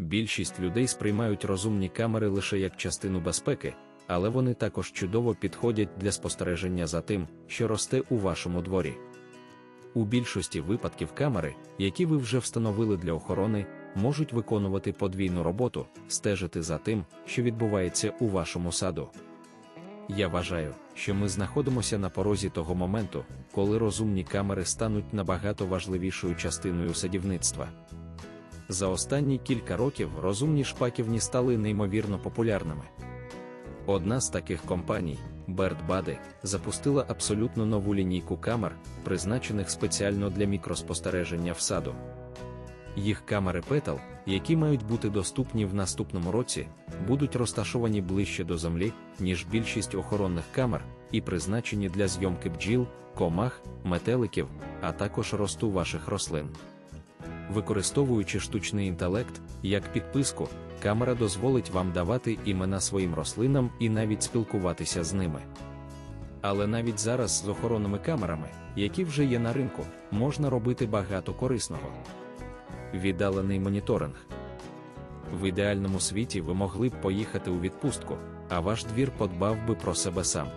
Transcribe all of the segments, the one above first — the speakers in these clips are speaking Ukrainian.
Більшість людей сприймають розумні камери лише як частину безпеки, але вони також чудово підходять для спостереження за тим, що росте у вашому дворі. У більшості випадків камери, які ви вже встановили для охорони, можуть виконувати подвійну роботу, стежити за тим, що відбувається у вашому саду. Я вважаю, що ми знаходимося на порозі того моменту, коли розумні камери стануть набагато важливішою частиною садівництва. За останні кілька років розумні шпаківні стали неймовірно популярними. Одна з таких компаній, BirdBuddy, запустила абсолютно нову лінійку камер, призначених спеціально для мікроспостереження в саду. Їх камери Petal, які мають бути доступні в наступному році, будуть розташовані ближче до землі, ніж більшість охоронних камер, і призначені для зйомки бджіл, комах, метеликів, а також росту ваших рослин. Використовуючи штучний інтелект, як підписку, камера дозволить вам давати імена своїм рослинам і навіть спілкуватися з ними. Але навіть зараз з охоронними камерами, які вже є на ринку, можна робити багато корисного. Віддалений моніторинг. В ідеальному світі ви могли б поїхати у відпустку, а ваш двір подбав би про себе сам.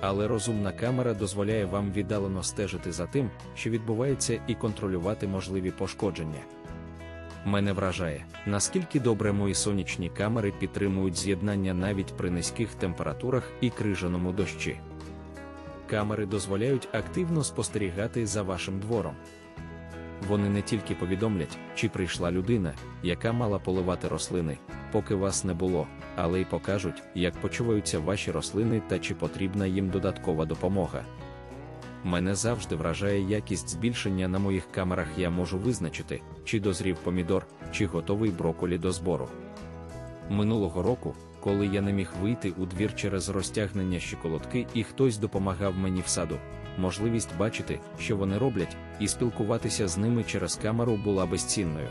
Але розумна камера дозволяє вам віддалено стежити за тим, що відбувається, і контролювати можливі пошкодження. Мене вражає, наскільки добре мої сонячні камери підтримують з'єднання навіть при низьких температурах і крижаному дощі. Камери дозволяють активно спостерігати за вашим двором. Вони не тільки повідомлять, чи прийшла людина, яка мала поливати рослини, поки вас не було, але й покажуть, як почуваються ваші рослини та чи потрібна їм додаткова допомога. Мене завжди вражає якість збільшення на моїх камерах. Я можу визначити, чи дозрів помідор, чи готовий броколі до збору. Минулого року, коли я не міг вийти у двір через розтягнення щиколотки і хтось допомагав мені в саду, можливість бачити, що вони роблять, і спілкуватися з ними через камеру була безцінною.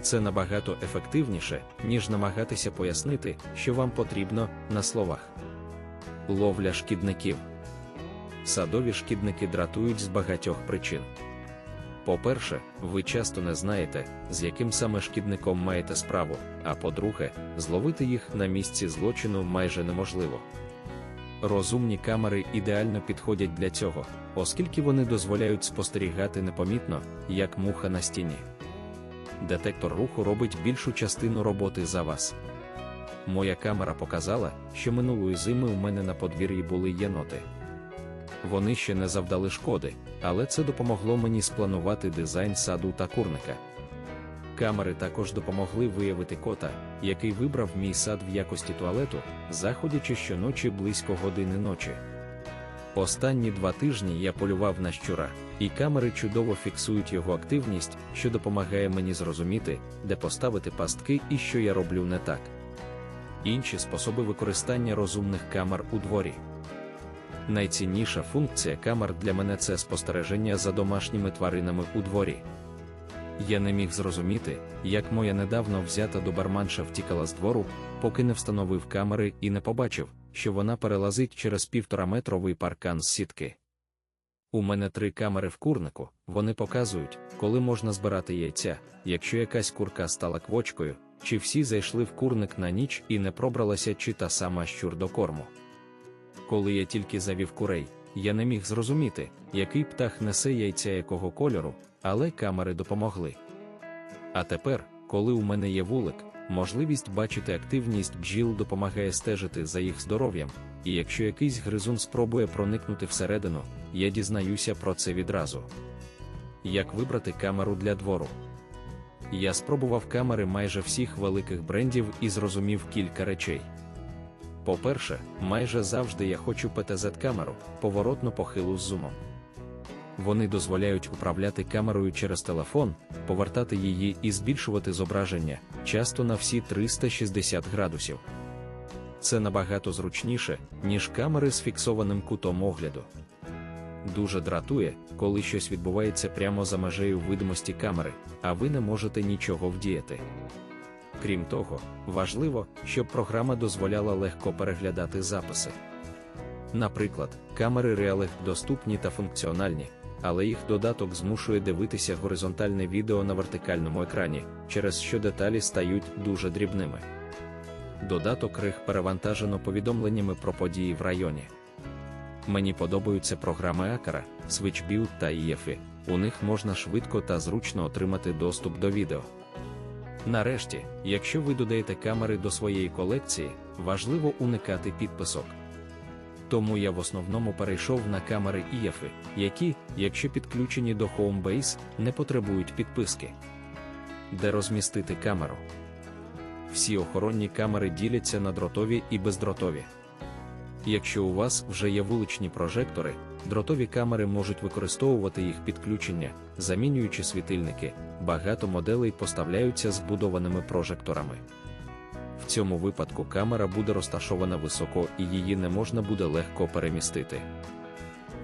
Це набагато ефективніше, ніж намагатися пояснити, що вам потрібно на словах. Ловля шкідників. Садові шкідники дратують з багатьох причин. По-перше, ви часто не знаєте, з яким саме шкідником маєте справу, а по-друге, зловити їх на місці злочину майже неможливо. Розумні камери ідеально підходять для цього, оскільки вони дозволяють спостерігати непомітно, як муха на стіні. Детектор руху робить більшу частину роботи за вас. Моя камера показала, що минулої зими у мене на подвір'ї були єноти. Вони ще не завдали шкоди, але це допомогло мені спланувати дизайн саду та курника. Камери також допомогли виявити кота, який вибрав мій сад в якості туалету, заходячи щоночі близько години ночі. Останні два тижні я полював на щура, і камери чудово фіксують його активність, що допомагає мені зрозуміти, де поставити пастки і що я роблю не так. Інші способи використання розумних камер у дворі. Найцінніша функція камер для мене це спостереження за домашніми тваринами у дворі. Я не міг зрозуміти, як моя недавно взята добарманша втікала з двору, поки не встановив камери і не побачив, що вона перелазить через півтораметровий паркан з сітки. У мене три камери в курнику, вони показують, коли можна збирати яйця, якщо якась курка стала квочкою, чи всі зайшли в курник на ніч і не пробралася чи та сама щур до корму. Коли я тільки завів курей, я не міг зрозуміти, який птах несе яйця якого кольору, але камери допомогли. А тепер, коли у мене є вулик, можливість бачити активність бджіл допомагає стежити за їх здоров'ям, і якщо якийсь гризун спробує проникнути всередину, я дізнаюся про це відразу. Як вибрати камеру для двору? Я спробував камери майже всіх великих брендів і зрозумів кілька речей. По-перше, майже завжди я хочу ПТЗ-камеру, поворотно похилу з зумом. Вони дозволяють управляти камерою через телефон, повертати її і збільшувати зображення, часто на всі 360 градусів. Це набагато зручніше, ніж камери з фіксованим кутом огляду. Дуже дратує, коли щось відбувається прямо за межею видимості камери, а ви не можете нічого вдіяти. Крім того, важливо, щоб програма дозволяла легко переглядати записи. Наприклад, камери Realeg доступні та функціональні, але їх додаток змушує дивитися горизонтальне відео на вертикальному екрані, через що деталі стають дуже дрібними. Додаток Риг перевантажено повідомленнями про події в районі. Мені подобаються програми Акара, SwitchBuild та EFI, у них можна швидко та зручно отримати доступ до відео. Нарешті, якщо ви додаєте камери до своєї колекції, важливо уникати підписок. Тому я в основному перейшов на камери EFI, які, якщо підключені до Homebase, не потребують підписки. Де розмістити камеру? Всі охоронні камери діляться на дротові і бездротові. Якщо у вас вже є вуличні прожектори, дротові камери можуть використовувати їх підключення, замінюючи світильники, багато моделей поставляються з будованими прожекторами. В цьому випадку камера буде розташована високо і її не можна буде легко перемістити.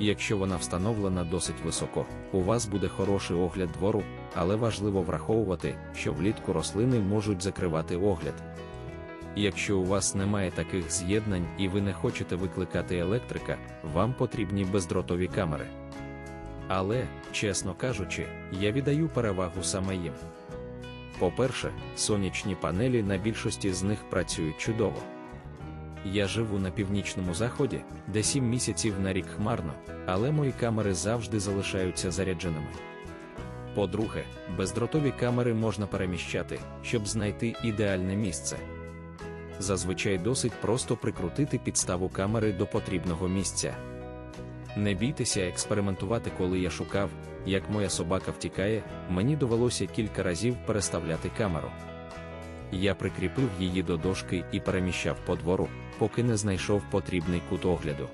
Якщо вона встановлена досить високо, у вас буде хороший огляд двору, але важливо враховувати, що влітку рослини можуть закривати огляд. Якщо у вас немає таких з'єднань і ви не хочете викликати електрика, вам потрібні бездротові камери. Але, чесно кажучи, я віддаю перевагу саме їм. По-перше, сонячні панелі на більшості з них працюють чудово. Я живу на північному заході, де 7 місяців на рік хмарно, але мої камери завжди залишаються зарядженими. По-друге, бездротові камери можна переміщати, щоб знайти ідеальне місце. Зазвичай досить просто прикрутити підставу камери до потрібного місця. Не бійтеся експериментувати, коли я шукав, як моя собака втікає, мені довелося кілька разів переставляти камеру. Я прикріпив її до дошки і переміщав по двору, поки не знайшов потрібний кут огляду.